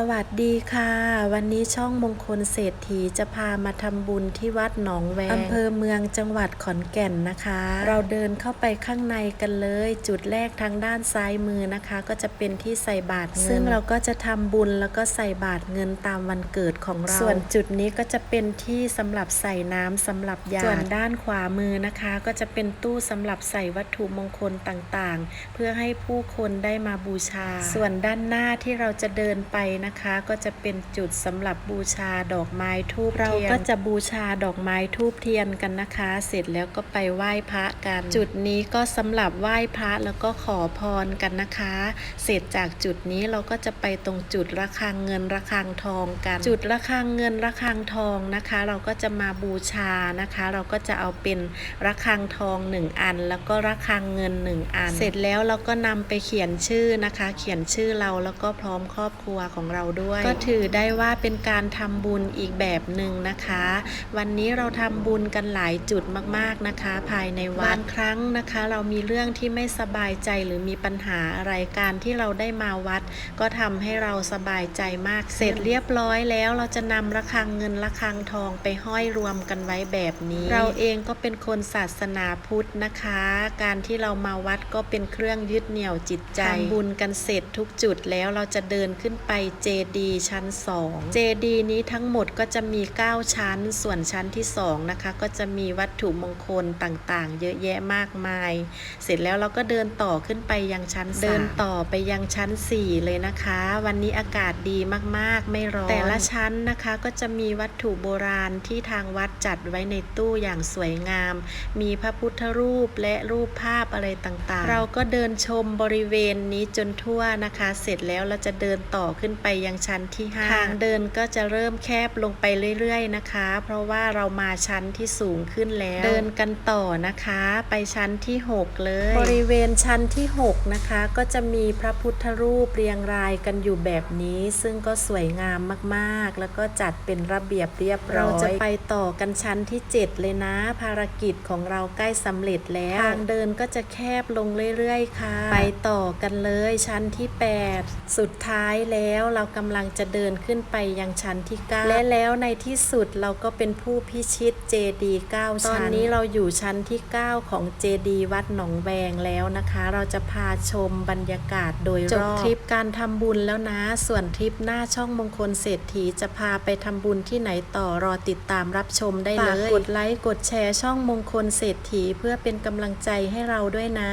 สวัสดีค่ะ วันนี้ช่องมงคลเศรษฐีจะพามาทำบุญที่วัดหนองแวงอำเภอเมืองจังหวัดขอนแก่นนะคะ เราเดินเข้าไปข้างในกันเลย จุดแรกทางด้านซ้ายมือนะคะ ก็จะเป็นที่ใส่บาตรซึ่งเราก็จะทำบุญแล้วก็ใส่บาตรเงินตามวันเกิดของเรา ส่วนจุดนี้ก็จะเป็นที่สำหรับใส่น้ำสำหรับยาส่วนด้านขวามือนะคะ ก็จะเป็นตู้สำหรับใส่วัตถุมงคลต่างๆ เพื่อให้ผู้คนได้มาบูชา ส่วนด้านหน้าที่เราจะเดินไปนะคะก็จะเป็นจุดสำหรับบูชาดอกไม้ทูบเราก็จะบูชาดอกไม้ทูบเทียนกันนะคะ เสร็จแล้วก็ไปไหว้พระกัน จุดนี้ก็สำหรับไหว้พระแล้วก็ขอพรกันนะคะ เสร็จจากจุดนี้เราก็จะไปตรงจุดระฆังเงินระฆังทองกัน จุดระฆังเงินระฆังทองนะคะ เราก็จะมาบูชานะคะ เราก็จะเอาเป็นระฆังทองหนึ่งอัน แล้วก็ระฆังเงินหนึ่งอัน เสร็จแล้วเราก็นำไปเขียนชื่อนะคะ เขียนชื่อเราแล้วก็พร้อมครอบครัวของเราด้วย ก็ถือได้ว่าเป็นการทำบุญอีกแบบหนึ่งนะคะ วันนี้เราทำบุญกันหลายจุดมากๆนะคะ ภายในวัดบางครั้งนะคะ เรามีเรื่องที่ไม่สบายใจหรือมีปัญหาอะไรการที่เราได้มาวัด ก็ทำให้เราสบายใจมากเสร็จเรียบร้อยแล้วเราจะนำระฆังเงินระฆังทองไปห้อยรวมกันไว้แบบนี้ เราเองก็เป็นคนศาสนาพุทธนะคะ การที่เรามาวัดก็เป็นเครื่องยึดเหนี่ยวจิตใจทำบุญกันเสร็จทุกจุดแล้วเราจะเดินขึ้นไปเจดีชั้น 2 เจดีนี้ทั้งหมดก็จะมี 9 ชั้น ส่วนชั้นที่ 2 นะคะ ก็จะมีวัตถุมงคลต่างๆ เยอะแยะมากมาย เสร็จแล้วเราก็เดินต่อขึ้นไปยังชั้น เดินต่อไปยังชั้น 4 เลยนะคะ วันนี้อากาศดีมากๆ ไม่ร้อน แต่ละชั้นนะคะก็จะมีวัตถุโบราณที่ทางวัดจัดไว้ในตู้อย่างสวยงาม มีพระพุทธรูปและรูปภาพอะไรต่างๆ เราก็เดินชมบริเวณนี้จนทั่วนะคะ เสร็จแล้วเราจะเดินต่อขึ้นไปยังชั้นที่5ทางเดินก็จะเริ่มแคบลงไปเรื่อยๆนะคะ เพราะว่าเรามาชั้นที่สูงขึ้นแล้ว เดินกันต่อนะคะ ไปชั้นที่ 6 เลย บริเวณชั้นที่6นะคะก็จะมีพระพุทธรูปเรียงรายกันอยู่แบบนี้ ซึ่งก็สวยงามมากๆ แล้วก็จัดเป็นระเบียบเรียบร้อยเราจะไปต่อกันชั้นที่ 7 เลยนะ ภารกิจของเราใกล้สำเร็จแล้วทางเดินก็จะแคบลงเรื่อยๆ ค่ะ ไปต่อกันเลยชั้นที่ 8 สุดท้ายแล้วเรากำลังจะเดินขึ้นไปยังชั้นที่ 9 และแล้วในที่สุดเราก็เป็นผู้พิชิตเจดี9ชั้นตอนนี้เราอยู่ชั้นที่ 9 ของเจดีวัดหนองแวงแล้วนะคะ เราจะพาชมบรรยากาศโดยรอบจบทริปการทำบุญแล้วนะ ส่วนทริปหน้าช่องมงคลเศรษฐีจะพาไปทำบุญที่ไหนต่อรอติดตามรับชมได้เลยฝากกดไลค์กดแชร์ช่องมงคลเศรษฐีเพื่อเป็นกำลังใจให้เราด้วยนะ